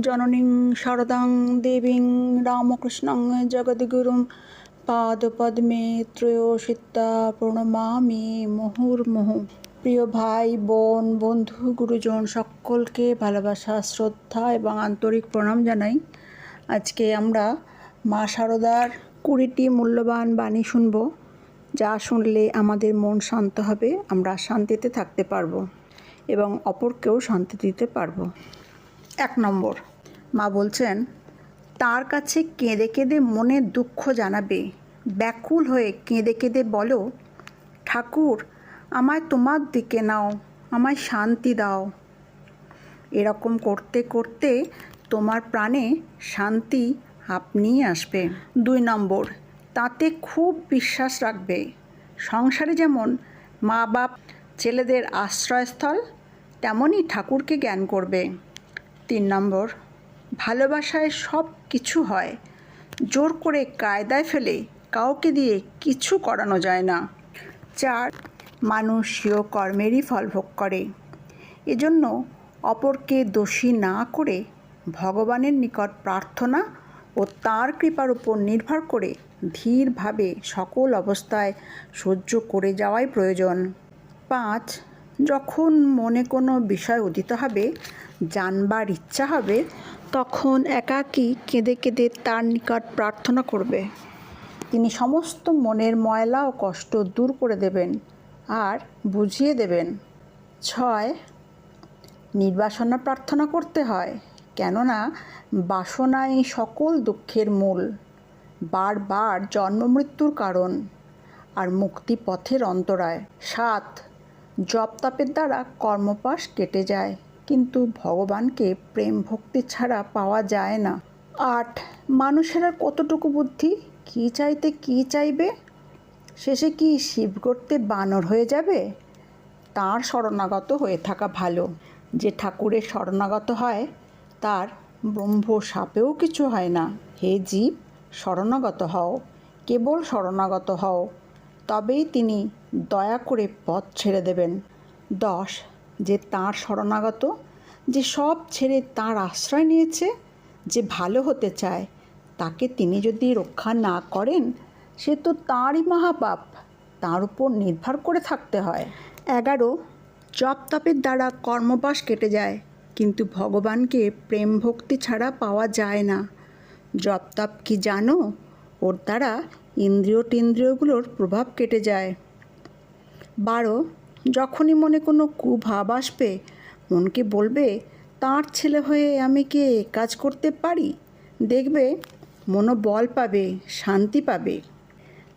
জননীং শারদাং দেবীং রামকৃষ্ণং জগদ্গুরুম পাদপদ্মে ত্রয়োশিতা প্রণমামি মুহুর্মুহ প্রিয় ভাই বোন, বন্ধু, গুরুজন, সকলকে ভালোবাসা, শ্রদ্ধা এবং আন্তরিক প্রণাম জানাই। আজকে আমরা মা শারদার কুড়িটি মূল্যবান বাণী শুনব, যা শুনলে আমাদের মন শান্ত হবে, আমরা শান্তিতে থাকতে পারব এবং অপরকেও শান্তি দিতে পারব। এক নম্বর। মা বলছেন, তার কাছে কেঁদে কেঁদে মনে দুঃখ জানাবে। ব্যাকুল হয়ে কেঁদে কেঁদে বলো, ঠাকুর, আমায় তোমার দিকে নাও, আমায় শান্তি দাও। এরকম করতে করতে তোমার প্রাণে শান্তি আপনিই আসবে। দুই নম্বর, তাতে খুব বিশ্বাস রাখবে। সংসারে যেমন মা বাপ ছেলেদের আশ্রয়স্থল, তেমনই ঠাকুরকে জ্ঞান করবে। তিন নম্বর, ভালোবাসায় সব কিছু হয়। জোর করে কায়দায় ফেলে কাউকে দিয়ে কিছু করানো যায় না। চার মানুষ স্বীয় কর্মেরই ফল ভোগ করে। এজন্য অপরকে দোষী না করে ভগবানের নিকট প্রার্থনা ও তার কৃপার উপর নির্ভর করে ধীরভাবে সকল অবস্থায় সহ্য করে যাওয়াই প্রয়োজন। পাঁচ, যখন মনে কোনো বিষয় উদিত হবে জানবার ইচ্ছা হবে, তখন একাকী কেঁদে কেঁদে তার নিকট প্রার্থনা করবে। তিনি সমস্ত মনের ময়লা ও কষ্ট দূর করে দেবেন আর বুঝিয়ে দেবেন। ছয়, নির্বাসনা প্রার্থনা করতে হয়, কেননা বাসনাই সকল দুঃখের মূল, বারবার জন্মমৃত্যুর কারণ আর মুক্তি পথের অন্তরায়। সাত, জপ তপের দ্বারা কর্মপাশ কেটে যায়। কিন্তু ভগবানকে প্রেম ভক্তি ছাড়া পাওয়া যায় না। আট, মানুষের আর কতটুকু বুদ্ধি? কী চাইতে কী চাইবে? শেষে কি শিব করতে বানর হয়ে যাবে? তার শরণাগত হয়ে থাকা ভালো। যে ঠাকুরের শরণাগত হয়, তার ব্রহ্ম সাপেও কিছু হয় না। হে জীব, শরণাগত হও। কেবল শরণাগত হও। তবেই তিনি দয়া করে পথ ছেড়ে দেবেন। দশ যে তাঁর শরণাগত, যে সব ছেড়ে তাঁর আশ্রয় নিয়েছে, যে ভালো হতে চায়, তাকে তিনি যদি রক্ষা না করেন, সে তো তাঁরই মহাপাপ। তার উপর নির্ভর করে থাকতে হয়। এগারো জপ তপের দ্বারা কর্মবাস কেটে যায়, কিন্তু ভগবানকে প্রেম ভক্তি ছাড়া পাওয়া যায় না। জপ তপ কি জানো? ওর দ্বারা ইন্দ্রিয় টিন্দ্রিয়গুলোর প্রভাব কেটে যায়। বারো যখনই মনে কোনো কুভাব আসবে, মনকে বলবে, তার ছেলে হয়ে আমি কি কাজ করতে পারি? দেখবে মনোবল পাবে, শান্তি পাবে।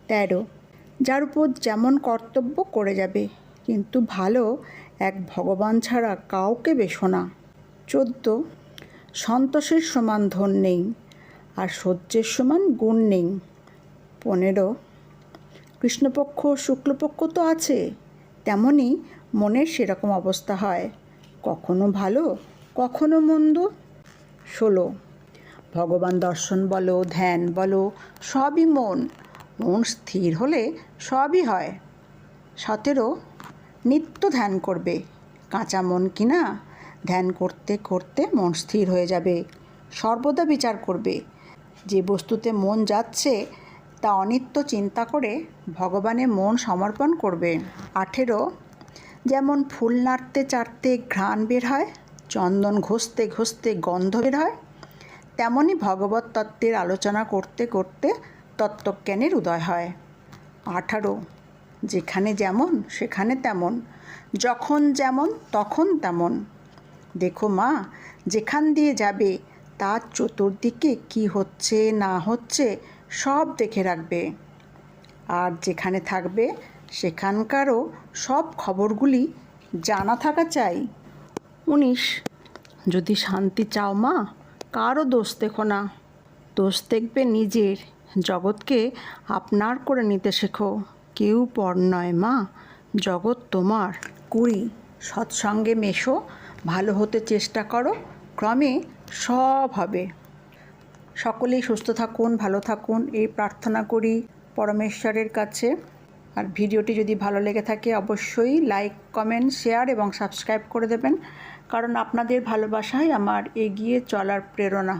তেরো, যার উপর যেমন কর্তব্য করে যাবে, কিন্তু ভালো এক ভগবান ছাড়া কাউকে বেশো না। চোদ্দ, সন্তোষের সমান ধন নেই আর সহ্যের সমান গুণ নেই। পনেরো, কৃষ্ণপক্ষ, শুক্লপক্ষ তো আছে। তেমনই মনের সেরকম অবস্থা হয়। কখনো ভালো, কখনো মন্দ। ষোলো, ভগবান দর্শন বলো, ধ্যান বলো, সবই মন। মন স্থির হলে সবই হয়। সতেরো, নিত্য ধ্যান করবে। কাঁচা মন কিনা, ধ্যান করতে করতে মন স্থির হয়ে যাবে। সর্বদা বিচার করবে। যে বস্তুতে মন যাচ্ছে তা অনিত্য চিন্তা করে ভগবানে মন সমর্পণ করবে। আঠেরো, যেমন ফুল নাড়তে চাড়তে ঘ্রাণ বের হয়, চন্দন ঘষতে ঘষতে গন্ধ বের হয় তেমনই ভগবত তত্ত্বের আলোচনা করতে করতে তত্ত্বজ্ঞানের উদয় হয়। আঠারো, যেখানে যেমন, সেখানে তেমন, যখন যেমন, তখন তেমন। দেখো মা, যেখান দিয়ে যাবে, তার চতুর্দিকে কি হচ্ছে, না হচ্ছে সব দেখে রাখবে। আর যেখানে থাকবে, সেখানকারও সব খবরগুলি জানা থাকা চাই। উনিশ, যদি শান্তি চাও মা, কারও দোষ দেখো না। দোষ দেখবে নিজের। জগৎকে আপনার করে নিতে শেখো। কেউ পর নয় মা, জগৎ তোমার। কুড়ি, সৎসঙ্গে মেশো, ভালো হতে চেষ্টা করো, ক্রমে সব হবে। সকলেই সুস্থ থাকুন, ভালো থাকুন। এই প্রার্থনা করি পরমেশ্বরের কাছে। আর ভিডিওটি যদি ভালো লেগে থাকে, অবশ্যই লাইক কমেন্ট শেয়ার এবং সাবস্ক্রাইব করে দেবেন। কারণ আপনাদের ভালোবাসাই আমার এগিয়ে চলার প্রেরণা।